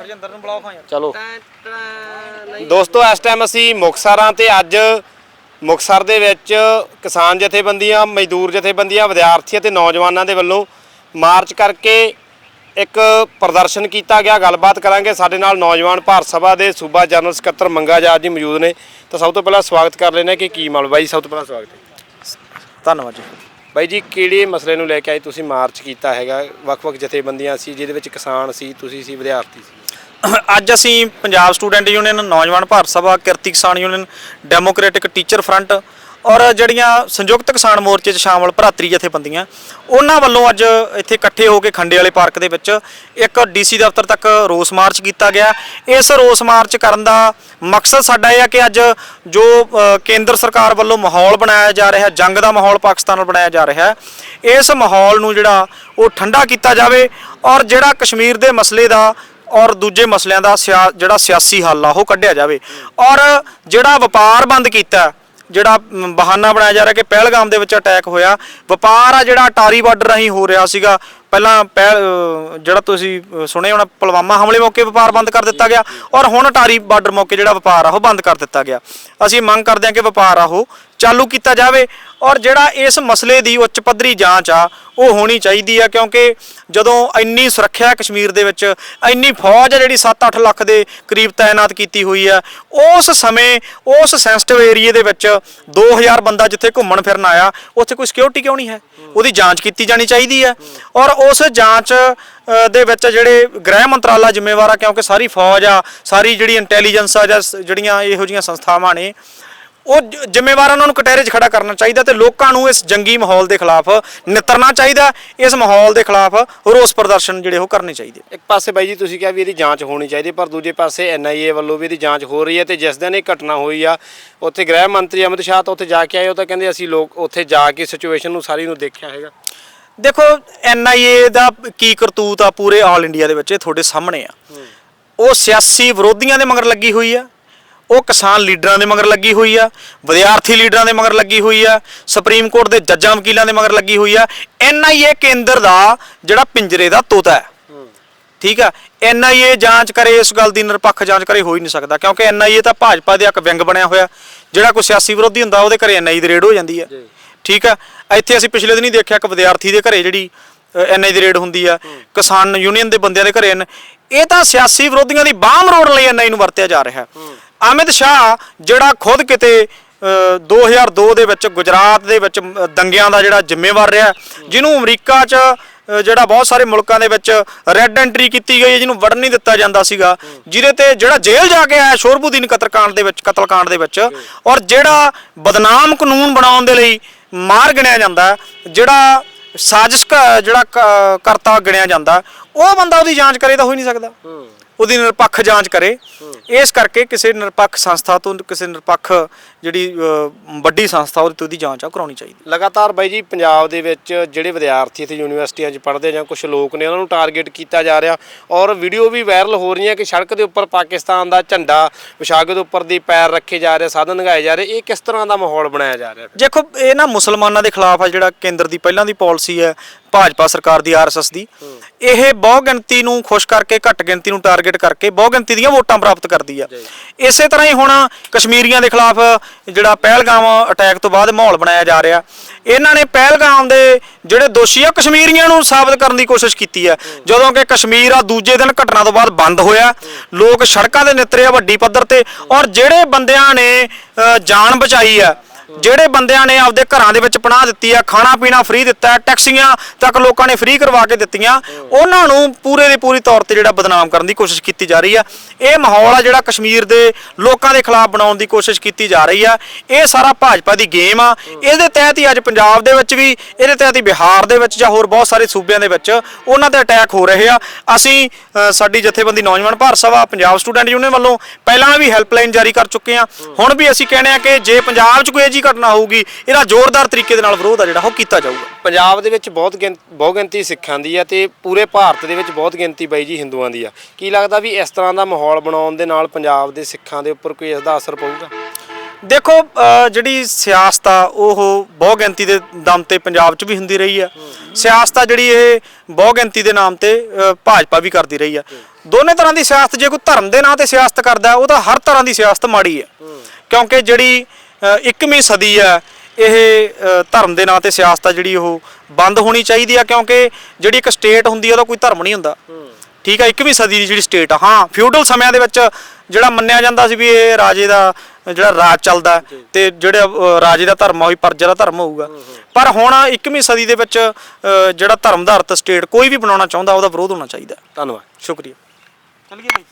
ਹਰਜਿੰਦਰ ਨੂੰ ਬੁਲਾਓ ਹਾਂ ਯਾਰ ਚਲੋ ਦੋਸਤੋ ਇਸ ਟਾਈਮ ਅਸੀਂ ਮੁਕਤਸਰਾਂ ਤੇ ਅੱਜ ਮੁਕਤਸਰ ਦੇ ਵਿੱਚ ਕਿਸਾਨ ਜਥੇਬੰਦੀਆਂ ਮਜ਼ਦੂਰ ਜਥੇਬੰਦੀਆਂ ਵਿਦਿਆਰਥੀਆਂ ਤੇ ਨੌਜਵਾਨਾਂ ਦੇ ਵੱਲੋਂ ਮਾਰਚ ਕਰਕੇ ਇੱਕ ਪ੍ਰਦਰਸ਼ਨ ਕੀਤਾ ਗਿਆ। ਗੱਲਬਾਤ ਕਰਾਂਗੇ ਸਾਡੇ ਨਾਲ ਨੌਜਵਾਨ ਭਾਰਤ ਸਭਾ ਦੇ ਸੂਬਾ ਜਨਰਲ ਸਕੱਤਰ ਮੰਗਾ ਜਾਟ ਜੀ ਮੌਜੂਦ ਨੇ। ਤਾਂ ਸਭ ਤੋਂ ਪਹਿਲਾਂ ਸਵਾਗਤ ਕਰ ਲੈਂਦੇ ਹਾਂ ਕਿ ਕੀ ਮਾਮਲਾ? ਬਾਈ ਸਭ ਤੋਂ ਪਹਿਲਾਂ ਸਵਾਗਤ ਹੈ। ਧੰਨਵਾਦ ਜੀ। ਬਾਈ ਜੀ ਕਿਹੜੇ ਮਸਲੇ ਨੂੰ ਲੈ ਕੇ ਆਏ ਤੁਸੀਂ ਮਾਰਚ ਕੀਤਾ ਹੈਗਾ? ਵੱਖ-ਵੱਖ ਜਥੇਬੰਦੀਆਂ ਸੀ ਜਿਹਦੇ ਵਿੱਚ ਕਿਸਾਨ ਸੀ ਤੁਸੀਂ ਸੀ ਵਿਦਿਆਰਥੀ ਸੀ। ਅੱਜ ਅਸੀਂ ਪੰਜਾਬ ਸਟੂਡੈਂਟ ਯੂਨੀਅਨ, ਨੌਜਵਾਨ ਭਾਰਤ ਸਭਾ, Kirti Kisan union, democratic teacher front ਔਰ ਜਿਹੜੀਆਂ ਸੰਯੁਕਤ ਕਿਸਾਨ ਮੋਰਚੇ 'ਚ ਸ਼ਾਮਲ ਭਰਾਤਰੀ ਜਥੇਬੰਦੀਆਂ, ਉਹਨਾਂ ਵੱਲੋਂ ਅੱਜ ਇੱਥੇ ਇਕੱਠੇ ਹੋ ਕੇ ਖੰਡੇ ਵਾਲੇ ਪਾਰਕ ਦੇ ਵਿੱਚ ਇੱਕ ਡੀਸੀ ਦਫ਼ਤਰ ਤੱਕ ਰੋਸ ਮਾਰਚ ਕੀਤਾ ਗਿਆ। ਇਸ ਰੋਸ ਮਾਰਚ ਕਰਨ ਦਾ ਮਕਸਦ ਸਾਡਾ ਇਹ ਹੈ ਕਿ ਅੱਜ ਜੋ ਕੇਂਦਰ ਸਰਕਾਰ ਵੱਲੋਂ ਮਾਹੌਲ ਬਣਾਇਆ ਜਾ ਰਿਹਾ, ਜੰਗ ਦਾ ਮਾਹੌਲ ਪਾਕਿਸਤਾਨ ਨਾਲ ਬਣਾਇਆ ਜਾ ਰਿਹਾ ਇਸ ਮਾਹੌਲ ਨੂੰ ਜਿਹੜਾ ਉਹ ਠੰਡਾ ਕੀਤਾ ਜਾਵੇ ਔਰ ਜਿਹੜਾ ਕਸ਼ਮੀਰ ਦੇ ਮਸਲੇ ਦਾ ਔਰ ਦੂਜੇ ਮਸਲਿਆਂ ਦਾ ਸਿਆ- ਜਿਹੜਾ ਸਿਆਸੀ ਹੱਲ ਆ ਉਹ ਕੱਢਿਆ ਜਾਵੇ। ਔਰ ਜਿਹੜਾ ਵਪਾਰ ਬੰਦ ਕੀਤਾ ਜਿਹੜਾ ਮ, ਬਹਾਨਾ ਬਣਾਇਆ ਜਾ ਰਿਹਾ ਕਿ ਪਹਿਲਗਾਮ ਦੇ ਵਿੱਚ ਅਟੈਕ ਹੋਇਆ ਵਪਾਰ ਆ ਜਿਹੜਾ ਅਟਾਰੀ ਬਾਰਡਰ ਰਾਹੀਂ ਹੋ ਰਿਹਾ ਸੀਗਾ ਪਹਿਲਾਂ ਪਹਿਲ ਅ, ਜਿਹੜਾ ਤੁਸੀਂ ਸੁਣਿਆ ਹੋਣਾ ਪੁਲਵਾਮਾ ਹਮਲੇ ਮੌਕੇ ਵਪਾਰ ਬੰਦ ਕਰ ਦਿੱਤਾ ਗਿਆ ਔਰ ਹੁਣ ਅਟਾਰੀ ਬਾਰਡਰ ਮੌਕੇ ਜਿਹੜਾ ਵਪਾਰ ਆ ਉਹ ਬੰਦ ਕਰ ਦਿੱਤਾ ਗਿਆ। ਅਸੀਂ ਮੰਗ ਕਰਦੇ ਹਾਂ ਕਿ ਵਪਾਰ ਆ ਉਹ ਚਾਲੂ ਕੀਤਾ ਜਾਵੇ ਔਰ ਜਿਹੜਾ ਇਸ ਮਸਲੇ ਦੀ ਉੱਚ ਪੱਧਰੀ ਜਾਂਚ ਆ ਉਹ ਹੋਣੀ ਚਾਹੀਦੀ ਆ ਕਿਉਂਕਿ ਜਦੋਂ ਇੰਨੀ ਸੁਰੱਖਿਆ ਹੈ ਕਸ਼ਮੀਰ ਦੇ ਵਿੱਚ ਇੰਨੀ ਫੌਜ ਆ ਜਿਹੜੀ 7-8 ਲੱਖ ਦੇ ਕਰੀਬ ਤਾਇਨਾਤ ਕੀਤੀ ਹੋਈ ਆ ਉਸ ਸਮੇਂ ਉਸ ਸੈਂਸਿਟਿਵ ਏਰੀਏ ਦੇ ਵਿੱਚ 2000 ਬੰਦਾ ਜਿੱਥੇ ਘੁੰਮਣ ਫਿਰਨ ਆਇਆ ਉੱਥੇ ਕੋਈ ਸਿਕਿਉਰਿਟੀ ਕਿਉਂ ਨਹੀਂ ਹੈ? ਉਹਦੀ ਜਾਂਚ ਕੀਤੀ ਜਾਣੀ ਚਾਹੀਦੀ ਹੈ ਔਰ ਉਸ ਜਾਂਚ ਦੇ ਵਿੱਚ ਜਿਹੜੇ ਗ੍ਰਹਿ ਮੰਤਰਾਲਾ ਜ਼ਿੰਮੇਵਾਰ ਆ, ਕਿਉਂਕਿ ਸਾਰੀ ਫੌਜ ਆ, ਸਾਰੀ ਜਿਹੜੀ ਇੰਟੈਲੀਜੈਂਸ ਆ, ਜਾਂ ਜਿਹੜੀਆਂ ਇਹੋ ਜਿਹੀਆਂ ਸੰਸਥਾਵਾਂ ਨੇ, ਉਹ ਜ- ਜ਼ਿੰਮੇਵਾਰ ਉਹਨਾਂ ਨੂੰ ਕਟਹਿਰੇ 'ਚ ਖੜਾ ਕਰਨਾ ਚਾਹੀਦਾ ਤੇ ਲੋਕਾਂ ਨੂੰ ਇਸ ਜੰਗੀ ਮਾਹੌਲ ਦੇ ਖਿਲਾਫ ਨਿਤਰਨਾ ਚਾਹੀਦਾ, ਇਸ ਮਾਹੌਲ ਦੇ ਖਿਲਾਫ ਰੋਸ ਪ੍ਰਦਰਸ਼ਨ ਜਿਹੜੇ ਉਹ ਕਰਨੇ ਚਾਹੀਦੇ। ਇੱਕ ਪਾਸੇ ਬਾਈ ਜੀ ਤੁਸੀਂ ਕਿਹਾ ਵੀ ਇਹਦੀ ਜਾਂਚ ਹੋਣੀ ਚਾਹੀਦੀ, ਪਰ ਦੂਜੇ ਪਾਸੇ ਐਨਆਈਏ ਵੱਲੋਂ ਵੀ ਇਹਦੀ ਜਾਂਚ ਹੋ ਰਹੀ ਹੈ ਤੇ ਜਿਸ ਦਿਨ ਇਹ ਘਟਨਾ ਹੋਈ ਆ, ਉੱਥੇ ਗ੍ਰਹਿ ਮੰਤਰੀ ਅਮਿਤ ਸ਼ਾਹ ਤਾਂ ਉੱਥੇ ਜਾ ਕੇ ਆਏ, ਉਹ ਤਾਂ ਕਹਿੰਦੇ ਅਸੀਂ ਲੋਕ ਉੱਥੇ ਜਾ ਕੇ ਸਿਚੁਏਸ਼ਨ ਨੂੰ ਸਾਰੀ ਨੂੰ ਦੇਖਿਆ ਹੈਗਾ। ਦੇਖੋ ਐਨਆਈਏ ਦਾ ਕੀ ਕਰਤੂਤ ਆ ਪੂਰੇ ਆਲ ਇੰਡੀਆ ਦੇ ਵਿੱਚ, ਇਹ ਤੁਹਾਡੇ ਸਾਹਮਣੇ ਆ। ਉਹ ਸਿਆਸੀ ਵਿਰੋਧੀਆਂ ਦੇ ਮਗਰ ਲੱਗੀ ਹੋਈ ਆ, ਉਹ ਕਿਸਾਨ ਲੀਡਰਾਂ ਦੇ ਮਗਰ ਲੱਗੀ ਹੋਈ ਆ, ਵਿਦਿਆਰਥੀ ਲੀਡਰਾਂ ਦੇ ਮਗਰ ਲੱਗੀ ਹੋਈ ਆ ਸੁਪਰੀਮ ਕੋਰਟ ਦੇ ਜੱਜਾਂ, ਵਕੀਲਾਂ ਦੇ ਮਗਰ ਲੱਗੀ ਹੋਈ ਆ। ਐਨਆਈਏ ਕੇਂਦਰ ਦਾ ਜਿਹੜਾ ਪਿੰਜਰੇ ਦਾ ਤੋਤਾ ਹੈ। ਠੀਕ ਆ? ਐਨਆਈਏ ਜਾਂਚ ਕਰੇ, ਇਸ ਗੱਲ ਦੀ ਨਿਰਪੱਖ ਜਾਂਚ ਕਰੇ, ਹੋ ਹੀ ਨਹੀਂ ਸਕਦਾ, ਕਿਉਂਕਿ ਐਨਆਈਏ ਤਾਂ ਭਾਜਪਾ ਦੇ ਇੱਕ ਵਿੰਗ ਬਣਿਆ ਹੋਇਆ। ਜਿਹੜਾ ਕੋਈ ਸਿਆਸੀ ਵਿਰੋਧੀ ਹੁੰਦਾ, ਉਹਦੇ ਘਰੇ ਐਨਆਈ ਦੀ ਰੇਡ ਹੋ ਜਾਂਦੀ ਹੈ ਠੀਕ ਆ? ਇੱਥੇ ਅਸੀਂ ਪਿਛਲੇ ਦਿਨ ਹੀ ਦੇਖਿਆ ਇੱਕ ਵਿਦਿਆਰਥੀ ਦੇ ਘਰੇ ਜਿਹੜੀ ਐਨਆਈ ਦੀ ਰੇਡ ਹੁੰਦੀ ਆ ਕਿਸਾਨ ਯੂਨੀਅਨ ਦੇ ਬੰਦਿਆਂ ਦੇ ਘਰੇ ਇਹ ਤਾਂ ਸਿਆਸੀ ਵਿਰੋਧੀਆਂ ਦੀ ਬਾਹ ਮਰੋੜਨ ਲਈ ਐਨਆਈ ਨੂੰ ਵਰਤਿਆ ਜਾ ਰਿਹਾ। ਅਮਿਤ ਸ਼ਾਹ ਜਿਹੜਾ ਖੁਦ ਕਿਤੇ ਅ, 2002 ਦੇ ਵਿੱਚ ਗੁਜਰਾਤ ਦੇ ਵਿੱਚ ਦੰਗਿਆਂ ਦਾ ਜਿਹੜਾ ਜ਼ਿੰਮੇਵਾਰ ਰਿਹਾ ਜਿਹਨੂੰ ਅਮਰੀਕਾ 'ਚ ਜਿਹੜਾ ਬਹੁਤ ਸਾਰੇ ਮੁਲਕਾਂ ਦੇ ਵਿੱਚ ਰੈੱਡ ਐਂਟਰੀ ਕੀਤੀ ਗਈ ਹੈ ਜਿਹਨੂੰ ਵੜਨ ਨਹੀਂ ਦਿੱਤਾ ਜਾਂਦਾ ਸੀਗਾ। ਜਿਹਦੇ ਤੇ ਜਿਹੜਾ ਜੇਲ੍ਹ ਜਾ ਕੇ ਆਇਆ ਸ਼ੋਰਬੂਦੀਨ ਕਤਲकांड ਦੇ ਵਿੱਚ ਕਤਲਕਾਂਡ ਦੇ ਵਿੱਚ ਔਰ ਜਿਹੜਾ ਬਦਨਾਮ ਕਾਨੂੰਨ ਬਣਾਉਣ ਦੇ ਲਈ ਮਾਰ ਗਿਣਿਆ ਜਾਂਦਾ ਜਿਹੜਾ ਸਾਜ਼ਿਸ਼ ਜਿਹੜਾ ਕਰਤਾ ਗਿਣਿਆ ਜਾਂਦਾ ਉਹ ਬੰਦਾ ਉਹਦੀ ਜਾਂਚ ਕਰੇ ਤਾਂ ਹੋਈ ਨਹੀਂ ਸਕਦਾ। ਉਹਦੀ ਨਿਰਪੱਖ ਜਾਂਚ ਕਰੇ। ਇਸ ਕਰਕੇ ਕਿਸੇ ਨਿਰਪੱਖ ਸੰਸਥਾ ਤੋਂ ਕਿਸੇ ਨਿਰਪੱਖ ਜਿਹੜੀ ਵੱਡੀ ਸੰਸਥਾ ਉਹਦੇ ਤੋਂ ਉਹਦੀ ਜਾਂਚ ਆ ਕਰਾਉਣੀ ਚਾਹੀਦੀ ਲਗਾਤਾਰ ਬਾਈ ਜੀ ਪੰਜਾਬ ਦੇ ਵਿੱਚ ਜਿਹੜੇ ਵਿਦਿਆਰਥੀ ਇੱਥੇ ਯੂਨੀਵਰਸਿਟੀਆਂ 'ਚ ਪੜ੍ਹਦੇ ਜਾਂ ਕੁਝ ਲੋਕ ਨੇ ਉਹਨਾਂ ਨੂੰ ਟਾਰਗੇਟ ਕੀਤਾ ਜਾ ਰਿਹਾ ਔਰ ਵੀਡੀਓ ਵੀ ਵਾਇਰਲ ਹੋ ਰਹੀਆਂ ਕਿ ਸੜਕ ਦੇ ਉੱਪਰ ਪਾਕਿਸਤਾਨ ਦਾ ਝੰਡਾ ਵਿਸ਼ਾਗ ਦੇ ਉੱਪਰ ਦੀ ਪੈਰ ਰੱਖੇ ਜਾ ਰਹੇ ਸਾਧਨ ਲਗਾਏ ਜਾ ਰਹੇ ਇਹ ਕਿਸ ਤਰ੍ਹਾਂ ਦਾ ਮਾਹੌਲ ਬਣਾਇਆ ਜਾ ਰਿਹਾ? ਦੇਖੋ ਇਹ ਨਾ ਮੁਸਲਮਾਨਾਂ ਦੇ ਖਿਲਾਫ ਆ ਜਿਹੜਾ ਕੇਂਦਰ ਦੀ ਪਹਿਲਾਂ ਦੀ ਪਾਲਿਸੀ ਹੈ ਭਾਜਪਾ ਸਰਕਾਰ ਦੀ ਆਰਐਸਐਸ ਦੀ ਇਹ ਬਹੁ ਗਿਣਤੀ ਨੂੰ ਖੁਸ਼ ਕਰਕੇ ਘੱਟ ਗਿਣਤੀ ਨੂੰ ਟਾਰਗੇਟ ਕਰਕੇ ਬਹੁ ਗਿਣਤੀ ਦੀਆਂ ਵੋਟਾਂ ਪ੍ਰਾਪਤ ਕਰਦੀ ਆ। ਇਸੇ ਤਰ੍ਹਾਂ ਹੀ ਹੁਣ ਕਸ਼ਮੀਰੀਆਂ ਦੇ ਖਿਲਾਫ ਜਿਹੜਾ ਪਹਿਲਗਾਮ ਅਟੈਕ ਤੋਂ ਬਾਅਦ ਮਾਹੌਲ ਬਣਾਇਆ ਜਾ ਰਿਹਾ। ਇਹਨਾਂ ਨੇ ਪਹਿਲਗਾਮ ਦੇ ਜਿਹੜੇ ਦੋਸ਼ੀ ਆ ਕਸ਼ਮੀਰੀਆਂ ਨੂੰ ਸਾਬਤ ਕਰਨ ਦੀ ਕੋਸ਼ਿਸ਼ ਕੀਤੀ ਆ। ਜਦੋਂ ਕਿ ਕਸ਼ਮੀਰ ਆ ਦੂਜੇ ਦਿਨ ਘਟਨਾ ਤੋਂ ਬਾਅਦ ਬੰਦ ਹੋਇਆ। ਲੋਕ ਸੜਕਾਂ ਦੇ ਨਿਤਰੇ ਆ ਵੱਡੀ ਪੱਧਰ ਤੇ। ਔਰ ਜਿਹੜੇ ਬੰਦਿਆਂ ਨੇ ਜਾਨ ਬਚਾਈ ਆ ਜਿਹੜੇ ਬੰਦਿਆਂ ਨੇ ਆਪਦੇ ਘਰਾਂ ਦੇ ਵਿੱਚ ਪਨਾਹ ਦਿੱਤੀ ਆ ਖਾਣਾ ਪੀਣਾ ਫ੍ਰੀ ਦਿੱਤਾ ਹੈ, ਟੈਕਸੀਆਂ ਤੱਕ ਲੋਕਾਂ ਨੇ ਫ੍ਰੀ ਕਰਵਾ ਕੇ ਦਿੱਤੀਆਂ ਉਹਨਾਂ ਨੂੰ ਪੂਰੇ ਦੀ ਪੂਰੀ ਤੌਰ ਤੇ ਜਿਹੜਾ ਬਦਨਾਮ ਕਰਨ ਦੀ ਕੋਸ਼ਿਸ਼ ਕੀਤੀ ਜਾ ਰਹੀ ਆ। ਇਹ ਮਾਹੌਲ ਆ ਜਿਹੜਾ ਕਸ਼ਮੀਰ ਦੇ ਲੋਕਾਂ ਦੇ ਖਿਲਾਫ ਬਣਾਉਣ ਦੀ ਕੋਸ਼ਿਸ਼ ਕੀਤੀ ਜਾ ਰਹੀ ਆ। ਇਹ ਸਾਰਾ ਭਾਜਪਾ ਦੀ ਗੇਮ ਆ। ਇਹਦੇ ਤਹਿਤ ਹੀ ਅੱਜ ਪੰਜਾਬ ਦੇ ਵਿੱਚ ਵੀ ਇਹਦੇ ਤਹਿਤ ਹੀ ਬਿਹਾਰ ਦੇ ਵਿੱਚ ਜਾਂ ਹੋਰ ਬਹੁਤ ਸਾਰੇ ਸੂਬਿਆਂ ਦੇ ਵਿੱਚ ਉਹਨਾਂ ਤੇ ਅਟੈਕ ਹੋ ਰਹੇ ਆ। ਅਸੀਂ ਅ, ਸਾਡੀ ਜਥੇਬੰਦੀ ਨੌਜਵਾਨ ਭਾਰਤ ਸਭਾ ਪੰਜਾਬ ਸਟੂਡੈਂਟ ਯੂਨੀਅਨ ਵੱਲੋਂ ਪਹਿਲਾਂ ਵੀ ਹੈਲਪਲਾਈਨ ਜਾਰੀ ਕਰ ਚੁੱਕੇ ਆ। ਹੁਣ ਵੀ ਅਸੀਂ ਕਹਿੰਦੇ ਆ ਕਿ ਜੇ ਪੰਜਾਬ 'ਚ ਕੋਈ ਇਹ ਜੀ ਘਟਨਾ ਹੋਊਗੀ ਇਹਦਾ ਜ਼ੋਰਦਾਰ ਤਰੀਕੇ ਦੇ ਨਾਲ ਵਿਰੋਧ ਆ ਜਿਹੜਾ ਉਹ ਕੀਤਾ ਜਾਊਗਾ। ਪੰਜਾਬ ਦੇ ਵਿੱਚ ਬਹੁਤ ਗਿਣ ਬਹੁਤ ਗਿਣਤੀ ਸਿੱਖਾਂ ਦੀ ਆ ਤੇ ਪੂਰੇ ਭਾਰਤ ਦੇ ਵਿੱਚ ਬਹੁਤ ਗਿਣਤੀ ਬਾਈ ਜੀ ਹਿੰਦੂਆਂ ਦੀ ਆ। ਕੀ ਲੱਗਦਾ ਵੀ ਇਸ ਤਰ੍ਹਾਂ ਦਾ ਮਾਹੌਲ ਬਣਾਉਣ ਦੇ ਨਾਲ ਪੰਜਾਬ ਦੇ ਸਿੱਖਾਂ ਦੇ ਉੱਪਰ ਕੋਈ ਇਸ ਦਾ ਅਸਰ ਪਊਗਾ? ਦੇਖੋ ਜਿਹੜੀ ਸਿਆਸਤ ਆ ਉਹ ਬਹੁ ਗਿਣਤੀ ਦੇ ਦਮ ਤੇ ਪੰਜਾਬ 'ਚ ਵੀ ਹੁੰਦੀ ਰਹੀ ਆ। ਸਿਆਸਤ ਆ ਜਿਹੜੀ ਇਹ ਬਹੁ ਗਿਣਤੀ ਦੇ ਨਾਮ ਤੇ ਭਾਜਪਾ ਵੀ ਕਰਦੀ ਰਹੀ ਆ। ਦੋਨੇ ਤਰ੍ਹਾਂ ਦੀ ਸਿਆਸਤ ਜੇ ਕੋਈ ਧਰਮ ਦੇ ਨਾਂ ਤੇ ਸਿਆਸਤ ਕਰਦਾ ਉਹ ਤਾਂ ਹਰ ਤਰ੍ਹਾਂ ਦੀ ਸਿਆਸਤ ਮਾੜੀ ਆ। ਕਿਉਂਕਿ ਜਿਹੜੀ 21ਵੀਂ ਸਦੀ ਆ ਇਹ ਧਰਮ ਦੇ ਨਾਂ ਤੇ ਸਿਆਸਤ ਆ ਜਿਹੜੀ ਉਹ ਬੰਦ ਹੋਣੀ ਚਾਹੀਦੀ ਆ ਕਿਉਂਕਿ ਜਿਹੜੀ ਇੱਕ ਸਟੇਟ ਹੁੰਦੀ ਆ ਉਹਦਾ ਕੋਈ ਧਰਮ ਨਹੀਂ ਹੁੰਦਾ। ਠੀਕ ਆ 21ਵੀਂ ਸਦੀ ਦੀ ਜਿਹੜੀ ਸਟੇਟ ਆ। ਹਾਂ ਫਿਊਡਲ ਸਮਿਆਂ ਦੇ ਵਿੱਚ ਜਿਹੜਾ ਮੰਨਿਆ ਜਾਂਦਾ ਸੀ ਵੀ ਇਹ ਰਾਜੇ ਦਾ ਜਿਹੜਾ ਰਾਜ ਚੱਲਦਾ ਤੇ ਜਿਹੜਾ ਰਾਜੇ ਦਾ ਧਰਮ ਆ ਉਹੀ ਪਰਜਾ ਦਾ ਧਰਮ ਹੋਊਗਾ। ਪਰ ਹੁਣ 21ਵੀਂ ਸਦੀ ਦੇ ਵਿੱਚ ਜਿਹੜਾ ਧਰਮ ਆਧਾਰਿਤ ਸਟੇਟ ਕੋਈ ਵੀ ਬਣਾਉਣਾ ਚਾਹੁੰਦਾ ਉਹਦਾ ਵਿਰੋਧ ਹੋਣਾ ਚਾਹੀਦਾ। ਧੰਨਵਾਦ। ਸ਼ੁਕਰੀਆ। ਚਲਿਏ ਭਾਈ